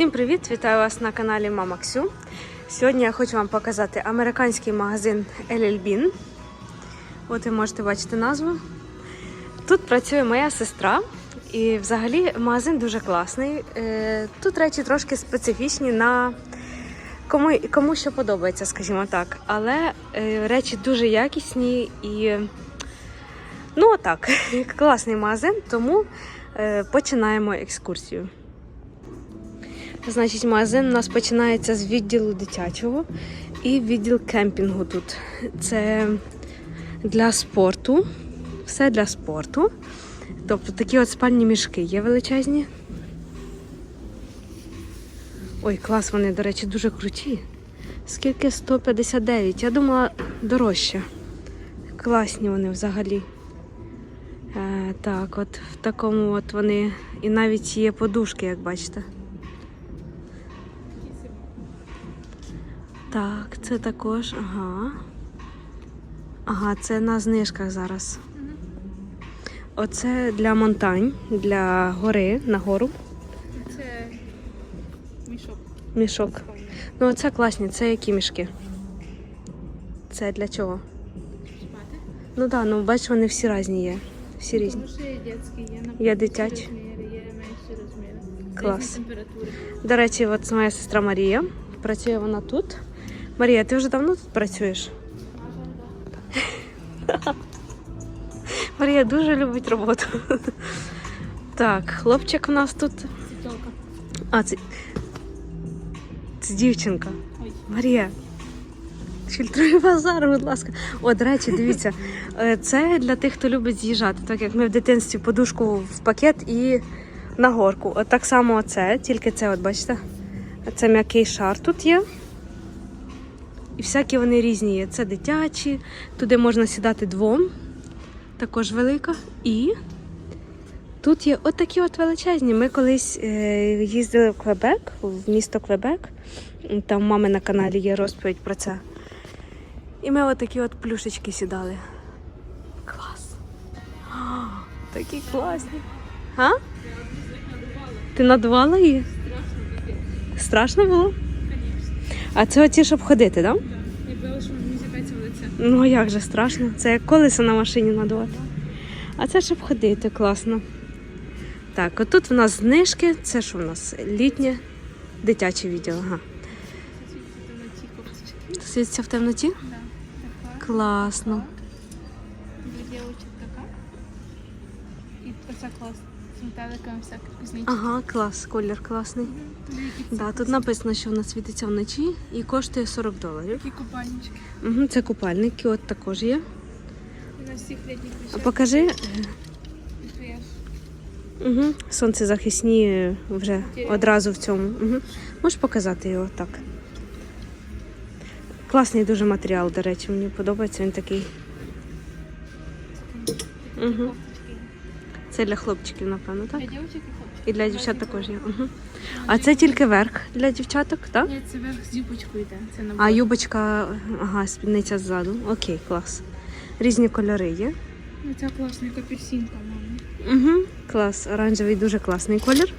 Всім привіт! Вітаю вас на каналі Мама Ксю. Сьогодні я хочу вам показати американський магазин Bean. От ви можете бачити назву. Тут працює моя сестра, і взагалі магазин дуже класний. Е, Тут речі трошки специфічні на кому, кому що подобається, скажімо так. Але е, речі дуже якісні і ну так, класний магазин, тому е, починаємо екскурсію. Значить, магазин у нас починається з відділу дитячого і відділ кемпінгу тут. Це для спорту, все для спорту. Тобто такі от спальні мішки є величезні. Ой, клас, вони, до речі, дуже круті. Скільки 159? Я думала дорожче. Класні вони взагалі. Е, так, от в такому от вони. І навіть є подушки, як бачите. Так, це також, ага. Ага, це на знижках зараз. Оце для монтань, для гори, на гору. Це мішок. Мішок. Ну, оце класні, це які мішки? Це для чого? Спати. Ну так, да, ну бачиш, вони всі різні є. Всі різні. Тому що є дитячі, є Є дитячі. розміри, є менші розміри. Клас. До речі, от моя сестра Марія. Працює вона тут. Марія, ти вже давно тут працюєш? Марія дуже любить роботу. Так, хлопчик у нас тут. Цітолка. А, це, це дівчинка. Ой. Марія. Фільтруй базар, будь ласка. О, до речі, дивіться, е, це для тих, хто любить з'їжджати, так як ми в дитинстві подушку в пакет і на горку. От так само це, тільки це, от бачите, це м'який шар тут є. І всякі вони різні є. Це дитячі, туди можна сідати двом, також велика. І тут є отакі от величезні. Ми колись е, їздили в Квебек, в місто Квебек. Там мами на каналі є розповідь про це. І ми отакі от плюшечки сідали. Клас. А, такі класні. А? Ти надувала її? Страшно було? А це оті, щоб ходити, так? Да? Я боялася, що мені запеться в лице. Ну як же страшно? Це як колесо на машині надувати. А це щоб ходити, класно. Так, отут в нас знижки. Це що в нас? Літнє дитяче відділ. Ага. Це. Світиться в темноті? Да. Класно. Для дівчинок така. І оця клас. З різні. Ага, клас, колір класний. Да, тут написано, що вона світиться вночі і коштує 40 доларів. Такі купальнички. Угу, це купальники, от також є. І на всіх літніх А вещах. покажи. Твоя ж. Угу, сонцезахисні вже одразу в цьому. Угу. Можеш показати його так. Класний дуже матеріал, до речі, мені подобається він такий. Угу. Це для хлопчиків, напевно, так? Для дівчинок і хлопчиків. І для дівчат також є. Угу. А це тільки верх для дівчаток, так? Ні, це верх з юбочкою йде. Це на А юбочка, ага, спідниця ззаду. Окей, клас. Різні кольори є. Ну, це класний капюсін, по-моєму. Угу. Клас, оранжевий дуже класний колір.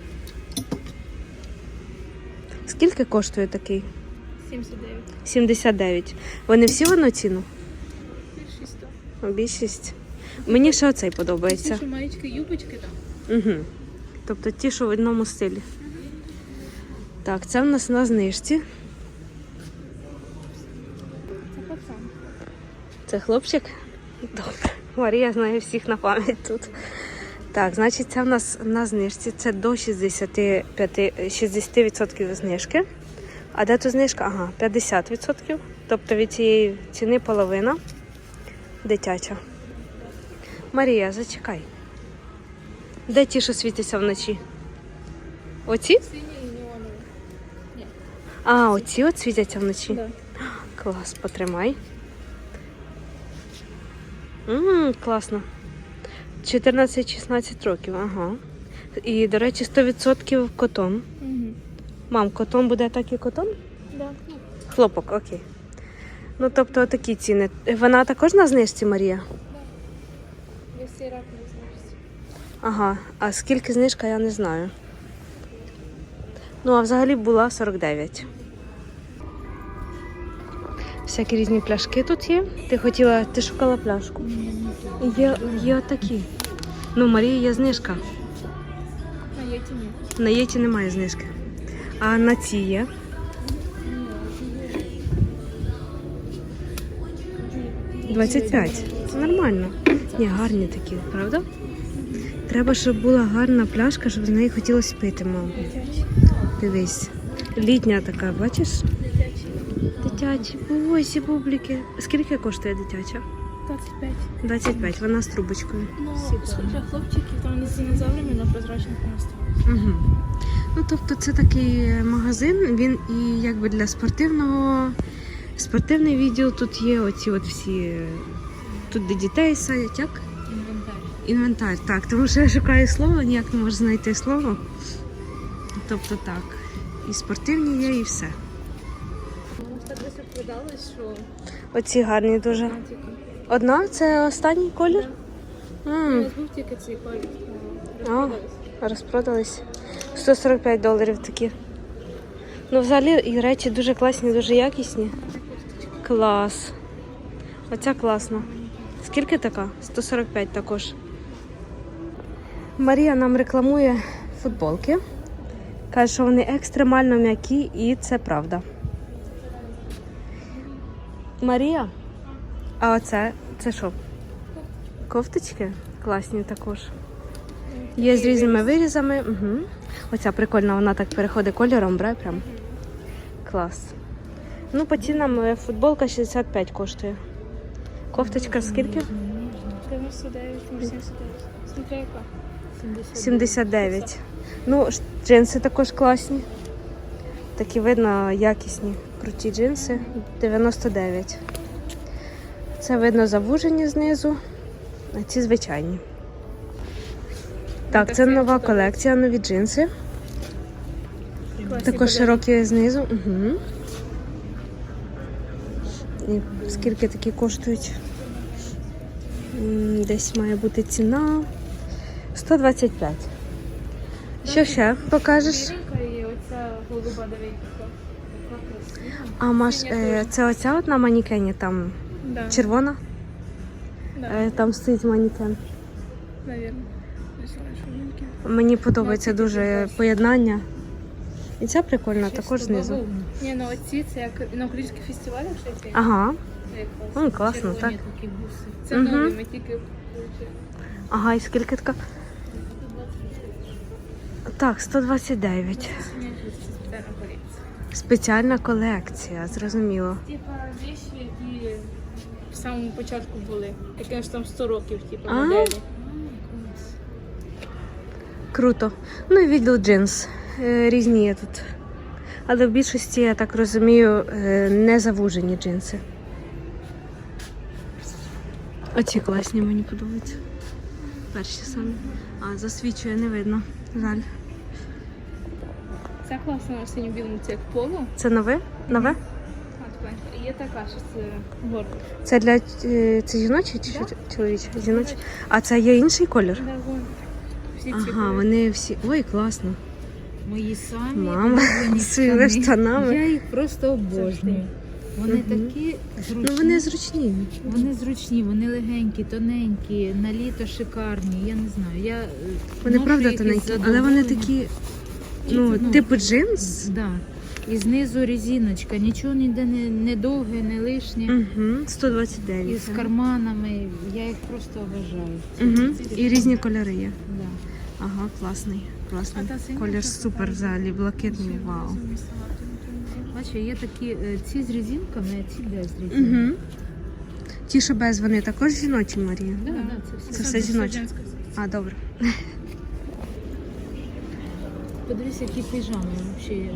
Скільки коштує такий? 79. 79. Вони всі в одну ціну? Більшість 100. Більшість. Мені ще оцей подобається. Ті, що маєчки, юбочки там. Угу. Тобто ті, що в одному стилі. Так, це в нас на знижці. Це пацан. Це хлопчик? Добре. Марія знає всіх на пам'ять тут. Так, значить, це в нас на знижці. Це до 65, 60% знижки. А де тут знижка? Ага, 50%. Тобто від цієї ціни половина дитяча. Марія, зачекай. Де ті, що світяться вночі? Оці? А, оці от світяться вночі. Да. Клас, потримай. Ммм, класно. 14-16 років, ага. І, до речі, 100% котон. Угу. Мам, котон буде так і котон? Да. Хлопок, окей. Ну, тобто такі ціни. Вона також на знижці, Марія? Весь цей рак не знаєш. Ага. А скільки знижка, я не знаю. Ну, а взагалі була 49. Всякі різні пляшки тут є. Ти хотіла, ти шукала пляшку. Є, є такі. Ну, Марії є знижка. А я ті ні. На Єті немає знижки. А на ці є. Двадцять п'ять. Це нормально. Ні, гарні такі, правда? Треба, щоб була гарна пляшка, щоб з неї хотілося пити, мам. Дивись. Літня така, бачиш? Дитячі. Ой, ці бубліки. Скільки коштує дитяча? 25. 25, вона з трубочкою. Ну, для хлопчиків там з динозаврами на прозрачних осталось. Угу. Ну, тобто це такий магазин, він і якби для спортивного. Спортивний відділ тут є оці от всі. Тут де дітей садять, як? Інвентар. Так, тому що я шукаю слово, ніяк не можу знайти слово. Тобто так. І спортивні є, і все. Що Оці гарні дуже. Одна це останній колір? М, був тільки цей колір. А, розпродались. 145 доларів такі. Ну, взагалі, і речі дуже класні, дуже якісні. Клас. Оця класна. Скільки така? 145 також. Марія нам рекламує футболки. Каже, що вони екстремально м'які, і це правда. Марія? А оце це що? Кофточки? Класні також. Є з різними вирізами. Угу. Оця прикольна, вона так переходить кольором, бре прям. Клас. Ну, по цінам е, футболка 65 коштує. Кофточка скільки? 99, 89. Скільки яка? 79. Ну, джинси також класні. Такі видно якісні, круті джинси. 99. Це видно завужені знизу, а ці звичайні. Так, це нова колекція, нові джинси. Також широкі знизу. Угу. І скільки такі коштують? Десь має бути ціна 125. Що ще покажеш? І оця голуба дивіться. А маш, е, це оця от на манікені там Да, червона? да, Е, там стоїть манікен. навірно. Мені подобається дуже поєднання. І ця прикольна, також знизу. Ні, ну оці це як на українських фестивалях ще. Ага, Як ну класно, так. Це нові, ми тільки. Ага, і скільки така? Так, 129. Спеціальна колекція. Зрозуміло. Типа вещи, які в самому початку були. Ж там 100 років, типу, А? моделі. Круто. Ну і відділ джинс. Е, Різні є тут. Але в більшості, я так розумію, е, не завужені джинси. Оці класні мені подобаються. Перші самі. А засвічує, не видно. Жаль. Це класно на синьо білому, це як поло. Це нове? Нове? І є така, що це гордо. Це для е, це жіночі чи Да. чоловічі? Жіночі. А це є інший колір? Да, вон. Всі ці Ага, кольори. вони всі. Ой, класно. Мої самі Мама, улюблені з своїми штани. штанами. Я їх просто обожнюю. Вони Мгм. такі зручні. Ну вони зручні. Вони зручні, вони легенькі, тоненькі, на літо шикарні. Я не знаю. Я е, Вони ношу правда їх із тоненькі, але вони задоволенням. такі, ну, типу джинс. Да. І знизу резиночка, нічого ніде не, не довге, не лишнє. Угу, 129. І з карманами. Я їх просто обожаю. Угу. І різні кольори є. Да. Ага, класний. Класний. А Колір супер взагалі, блакитний, вау. Бачу, є такі е, ці з резинками, а ці без резинок. Угу. Ті, що без, вони також жіночі, Марія. Да, да, це все, Це все. жіноче. А, добре. Подивись, які піжами взагалі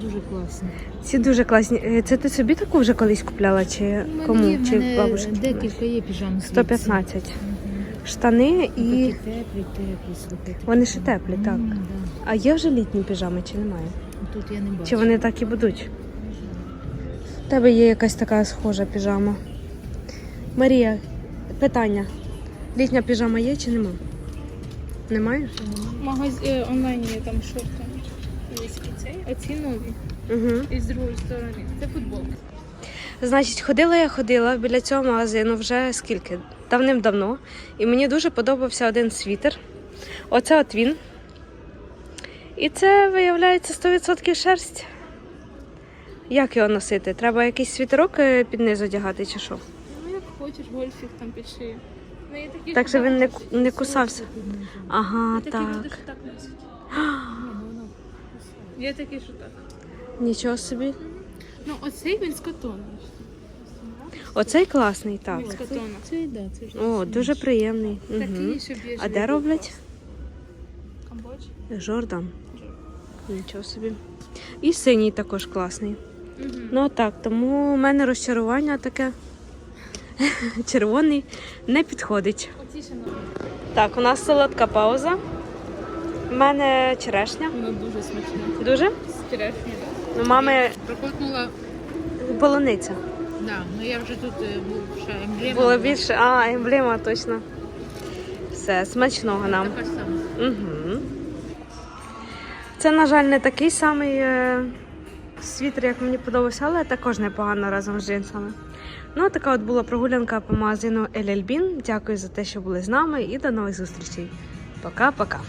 дуже класні. Ці дуже класні. Е, Це ти собі таку вже колись купляла, чи У кому? в Чи мене бабушці? декілька є піжам. 115. Мгм. Штани І... Такі теплі, теплі, слухайте. Вони ще теплі, так. М, да. А є вже літні піжами чи немає? Тут я не бачу. Чи вони так і будуть? У тебе є якась така схожа піжама. Марія, питання. Літня піжама є чи нема? Немає? Магаз... е, онлайн є там шорти. Є цей, а ці нові. Угу. І з другої сторони. Це футболка. Значить, ходила я ходила біля цього магазину вже скільки? Давним-давно. І мені дуже подобався один світер. Оце от він. І це, виявляється, 100% шерсть. Як його носити? Треба якийсь світерок е, під низ одягати чи що? Ну як хочеш, гольфік там під шию. Ну, Так, що він не, ку- не кусався. Ага, так. що так. Є такі, що так. Нічого собі. Ну, оцей він з котону. Оцей класний, так. Він з котону. Це, да, це ж О, дуже приємний. Угу. Щоб є А де роблять? Камбодж. Жордан. Нічого собі. І синій також класний. Угу. Ну так, тому у мене розчарування таке. Червоний не підходить. Так, у нас солодка пауза. У мене черешня. Воно дуже смачне. Дуже? З черешні, так. У мами Проходнула, полуниця. да, ну я вже тут е, був ще емблема. Було більше. А, емблема точно. Все, смачного нам. Така сама. Угу. Це, на жаль, не такий самий е, світер, як мені подобався, але також непогано разом з джинсами. Ну, така от була прогулянка по магазину Ель-Ельбін. Дякую за те, що були з нами, і до нових зустрічей. Пока-пока.